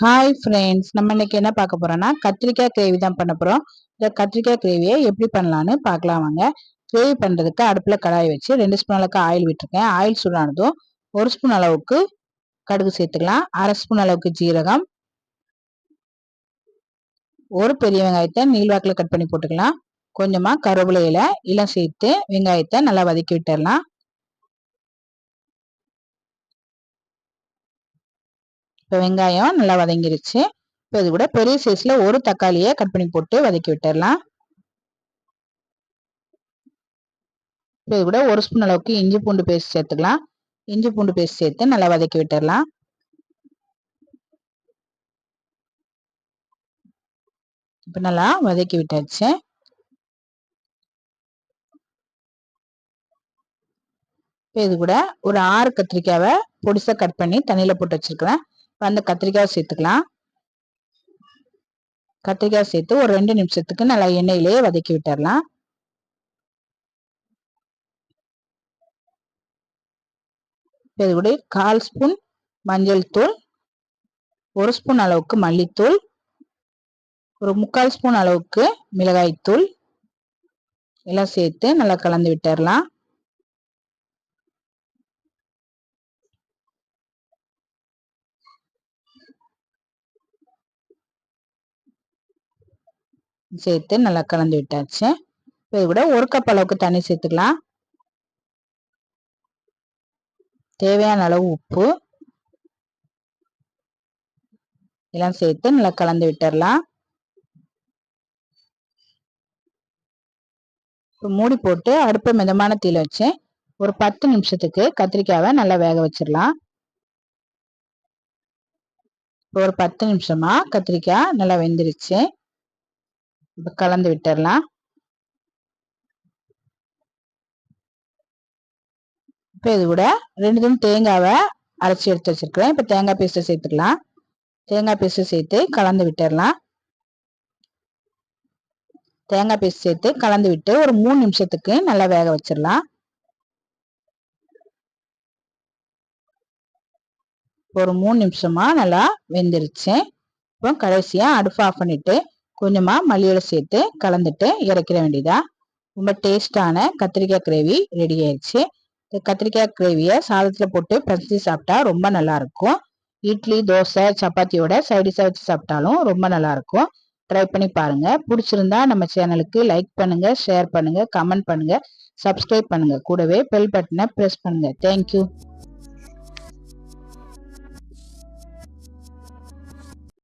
Hi friends நம்ம இன்னைக்கு என்ன பார்க்க போறோம்னா கத்திரிக்காய் கிரேவி தான் பண்ண போறோம். இந்த கத்திரிக்காய் கிரேவியை எப்படி பண்ணலான்னு பார்க்கலாம் வாங்க. கிரேவி பண்றதுக்கு அடுப்புல கடாய் வச்சு ரெண்டு ஸ்பூன் அளவுக்கு ஆயில் விட்டுருக்கேன். ஆயில் சூடானதும் ஒரு ஸ்பூன் அளவுக்கு கடுகு சேர்த்துக்கலாம். அரை ஸ்பூன் அளவுக்கு ஜீரகம். ஒரு பெரிய வெங்காயத்தை நீள்வாக்கில் கட் பண்ணி போட்டுக்கலாம். கொஞ்சமாக கருவிலையில் இளம் சேர்த்து வெங்காயத்தை நல்லா வதக்கி விட்டுடலாம் இப்போ வெங்காயம் நல்லா வதங்கிருச்சு. இப்போ இது கூட பெரிய சைஸில் ஒரு தக்காளியை கட் பண்ணி போட்டு வதக்கி விட்டுடலாம் இப்போ இது கூட ஒரு ஸ்பூன் அளவுக்கு இஞ்சி பூண்டு பேஸ்ட் சேர்த்துக்கலாம். இஞ்சி பூண்டு பேஸ்ட் சேர்த்து நல்லா வதக்கி விட்டுடலாம் இப்போ நல்லா வதக்கி விட்டாச்சு. இப்போ இது கூட ஒரு ஆறு கத்திரிக்காவை பொடிசாக கட் பண்ணி தண்ணியில் போட்டு வச்சிருக்கிறேன். அந்த கத்திரிக்காய் சேர்த்துக்கலாம். கத்திரிக்காய் சேர்த்து ஒரு ரெண்டு நிமிஷத்துக்கு நல்லா எண்ணெயிலேயே வதக்கி விட்டுறலாம். இது கூட கால் ஸ்பூன் மஞ்சள் தூள் ஒரு ஸ்பூன் அளவுக்கு மல்லித்தூள் ஒரு முக்கால் ஸ்பூன் அளவுக்கு மிளகாய்த்தூள் எல்லாம் சேர்த்து நல்லா கலந்து விட்டுறலாம். சேர்த்து நல்லா கலந்து விட்டாச்சு. இது கூட ஒரு கப் அளவுக்கு தண்ணி சேர்த்துக்கலாம். தேவையான அளவு உப்பு. எல்லாம் சேர்த்து நல்லா கலந்து விட்டுறலாம் இப்போ மூடி போட்டு அடுப்பை மிதமான தீல வச்சு ஒரு பத்து நிமிஷத்துக்கு கத்திரிக்காவை நல்லா வேக வச்சிடலாம். ஒரு பத்து நிமிஷமா கத்திரிக்காய் நல்லா வெந்துருச்சு. கலந்து விட்டுடலாம் இப்போ இது கூட ரெண்டு தூண் தேங்காவை அரைச்சி எடுத்து வச்சிருக்கிறேன். இப்போ தேங்காய் பேஸ்ட்டை சேர்த்துக்கலாம் தேங்காய் பேஸ்ட்டை சேர்த்து கலந்து விட்டுடலாம் தேங்காய் பேஸ்ட் சேர்த்து கலந்து விட்டு ஒரு மூணு நிமிஷத்துக்கு நல்லா வேக வச்சிடலாம். ஒரு மூணு நிமிஷமா நல்லா வெந்துருச்சு. இப்போ கடைசியாக அடுப்பு ஆஃப் பண்ணிட்டு கொஞ்சமா மல்லியோட சேர்த்து கலந்துட்டு இறக்கிட வேண்டியதா? ரொம்ப டேஸ்டான கத்திரிக்காய் கிரேவி ரெடி ஆயிடுச்சு. கத்திரிக்காய் கிரேவியை சாதத்தில் போட்டு பறிச்சு சாப்பிட்டா ரொம்ப நல்லா இருக்கும். இட்லி தோசை சப்பாத்தியோட சைடிஷாக வச்சு சாப்பிட்டாலும் ரொம்ப நல்லா இருக்கும். ட்ரை பண்ணி பாருங்க. பிடிச்சிருந்தா நம்ம சேனலுக்கு லைக் பண்ணுங்க ஷேர் பண்ணுங்க கமெண்ட் பண்ணுங்க சப்ஸ்கிரைப் பண்ணுங்க. கூடவே பெல் பட்டனை ப்ரெஸ் பண்ணுங்க. தேங்க்யூ